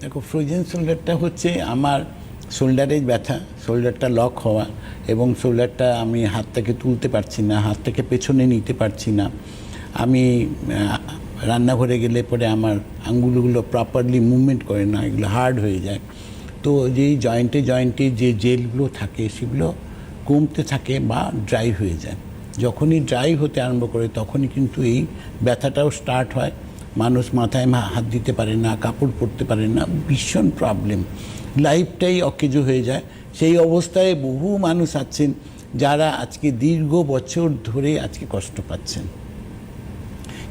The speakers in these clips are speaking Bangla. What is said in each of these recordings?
দেখো, ফ্রোজেন শোল্ডারটা হচ্ছে আমার শোল্ডারের ব্যথা, শোল্ডারটা লক হওয়া এবং শোল্ডারটা আমি হাতটাকে তুলতে পারছি না হাতটাকে পেছনে নিতে পারছি না। আমি রান্নাঘরে গেলে পরে আমার আঙ্গুলগুলো প্রপারলি মুভমেন্ট করে না, এগুলো হার্ড হয়ে যায়। তো যেই জয়েন্টে জয়েন্টে যে জেলগুলো থাকে, সেগুলো কমতে থাকে বা ড্রাই হয়ে যায়। যখনই ড্রাই হতে আরম্ভ করে, তখনই কিন্তু এই ব্যথাটাও স্টার্ট হয়। মানুষ মাথায় হাত দিতে পারে না, কাপড় পরতে পারে না, ভীষণ প্রবলেম লাইফটাই অকেজো হয়ে যায়। সেই অবস্থায় বহু মানুষ আছেন যারা আজকে দীর্ঘ বছর ধরে আজকে কষ্ট পাচ্ছেন।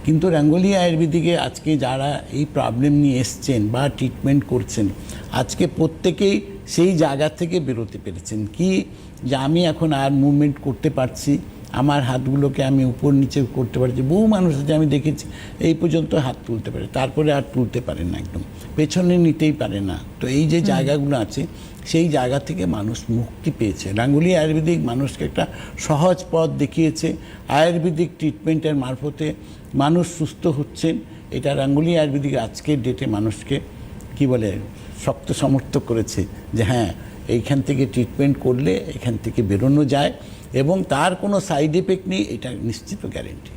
কিন্তু রাঙ্গলি আয়ুর্বেদিকে আজকে যারা এই প্রবলেম নিয়ে এসছেন বা ট্রিটমেন্ট করছেন, আজকে প্রত্যেকেই সেই জায়গা থেকে বেরোতে পেরেছেন। কি যে আমি এখন আর মুভমেন্ট করতে পারছি? আমার হাতগুলোকে আমি উপর নিচে করতে পারছি। বহু মানুষ আছে আমি দেখেছি এই পর্যন্ত হাত তুলতে পারে তারপরে আর তুলতে পারে না একদম। পেছনে নিতেই পারে না। তো এই যে জায়গাগুলো আছে সেই জায়গা থেকে মানুষ মুক্তি পেয়েছে। রাঙ্গুলি আয়ুর্বেদিক মানুষকে একটা সহজ পথ দেখিয়েছে। আয়ুর্বেদিক ট্রিটমেন্টের মারফতে মানুষ সুস্থ হচ্ছেন এটা রাঙ্গুলি আয়ুর্বেদিক আজকের ডেটে মানুষকে কি বলে শক্ত সমর্থক করেছে যে হ্যাঁ এইখান থেকে ট্রিটমেন্ট করলে এখান থেকে বেরোনো যায়। এবং তার কোনো সাইড এফেক্ট নেই এটা নিশ্চিত গ্যারেন্টি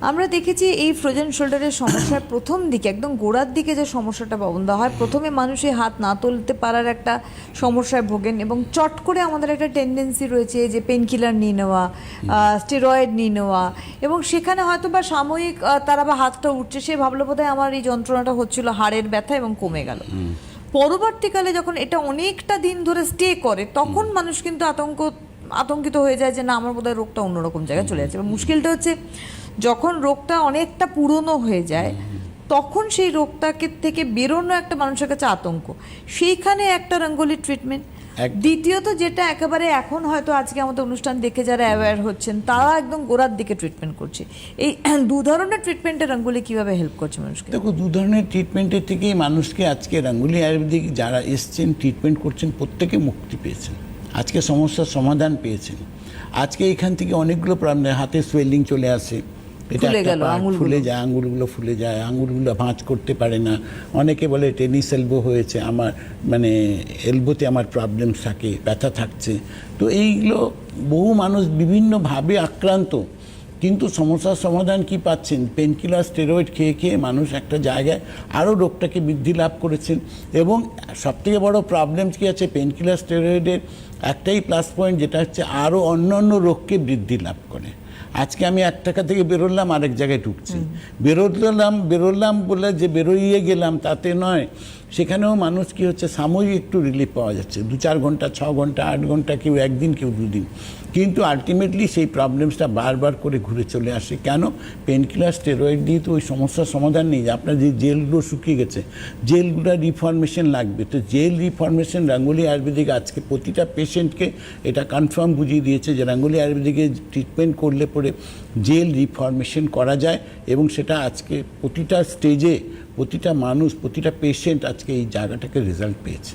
আমরা দেখেছি এই ফ্রোজেন শোল্ডারের সমস্যার প্রথম দিকে একদম গোড়ার দিকে যে সমস্যাটা বন্ধ হয় প্রথমে মানুষের হাত না তুলতে পারার একটা সমস্যায় ভোগেন এবং চট করে আমাদের একটা টেন্ডেন্সি রয়েছে যে পেন কিলার নিয়ে নেওয়া স্টেরয়েড নিয়ে নেওয়া এবং সেখানে হয়তো বা সাময়িক তারা বা হাতটা উঠছে সে ভাবলো বোধহয় আমার এই যন্ত্রণাটা হচ্ছিল হাড়ের ব্যথা এবং কমে গেল। পরবর্তীকালে যখন এটা অনেকটা দিন ধরে স্টে করে তখন মানুষ কিন্তু আতঙ্ক আতঙ্কিত হয়ে যায় যে না আমার বোধহয় রোগটা অন্যরকম জায়গায় চলে যাচ্ছে। মুশকিলটা হচ্ছে যখন রোগটা অনেকটা পুরনো হয়ে যায় তখন সেই রোগটাকে থেকে বেরোনো একটা মানুষের কাছে আতঙ্ক। সেইখানে একটা রঙ্গোলি ট্রিটমেন্ট দ্বিতীয়ত যেটা একেবারে এখন হয়তো আজকে আমাদের অনুষ্ঠান দেখে যারা অ্যাওয়্যার হচ্ছেন তারা একদম গোড়ার দিকে ট্রিটমেন্ট করছে। এই দু ধরনের ট্রিটমেন্টে রঙ্গোলি কীভাবে হেল্প করছে মানুষকে? দেখো দু ধরনের ট্রিটমেন্টের থেকেই মানুষকে আজকে রাঙ্গুলি আয়ুর্বেদিক যারা এসছেন ট্রিটমেন্ট করছেন প্রত্যেকে মুক্তি পেয়েছেন। আজকে সমস্যার সমাধান পেয়েছেন। আজকে এখান থেকে অনেকগুলো প্রবলেম হাতে সোয়েলিং চলে আসে। এটা। ফুলে যায় আঙুলগুলো ফুলে যায় আঙুলগুলো ভাঁজ করতে পারে না। অনেকে বলে টেনিস এলবো হয়েছে আমার মানে এলবোতে আমার প্রবলেম থাকে ব্যথা থাকছে। তো এইগুলো বহু মানুষ বিভিন্নভাবে আক্রান্ত। কিন্তু সমস্যার সমাধান কি পাচ্ছেন? পেনকিলার স্টেরয়েড খেয়ে খেয়ে মানুষ একটা জায়গায় আরও রোগটাকে বৃদ্ধি লাভ করেছেন। এবং সবথেকে বড় প্রবলেম কি আছে? পেনকিলার স্টেরয়েডের একটাই প্লাস পয়েন্ট যেটা হচ্ছে আরও অন্য অন্য রোগকে বৃদ্ধি লাভ করে। আজকে আমি এক টাকা থেকে বেরোলাম আরেক জায়গায় ঢুকছি। বেরোলাম বেরোলাম বলে যে বেরোইয়ে গেলাম তাতে নয় সেখানেও মানুষ কি হচ্ছে সাময়িক একটু রিলিফ পাওয়া যাচ্ছে। দু চার ঘণ্টা ছ ঘণ্টা আট ঘণ্টা কেউ একদিন কেউ দুদিন। কিন্তু আলটিমেটলি সেই প্রবলেমসটা বারবার করে ঘুরে চলে আসে। কেন? পেনকিলার স্টেরয়েড দিয়ে তো ওই সমস্যার সমাধান নেই। আপনার যে জেলগুলো শুকিয়ে গেছে জেলগুলো রিফরমেশন লাগবে। তো জেল রিফরমেশন রাঙ্গুলি আয়ুর্বেদিক আজকে প্রতিটা পেশেন্টকে এটা কনফার্ম বুঝিয়ে দিয়েছে যে রাঙ্গুলি আয়ুর্বেদিকে ট্রিটমেন্ট করলে পরে জেল রিফরমেশন করা যায় এবং সেটা আজকে প্রতিটা স্টেজে প্রতিটা মানুষ, প্রতিটা পেশেন্ট আজকে এই জায়গাটাকে রেজাল্ট পেয়েছে।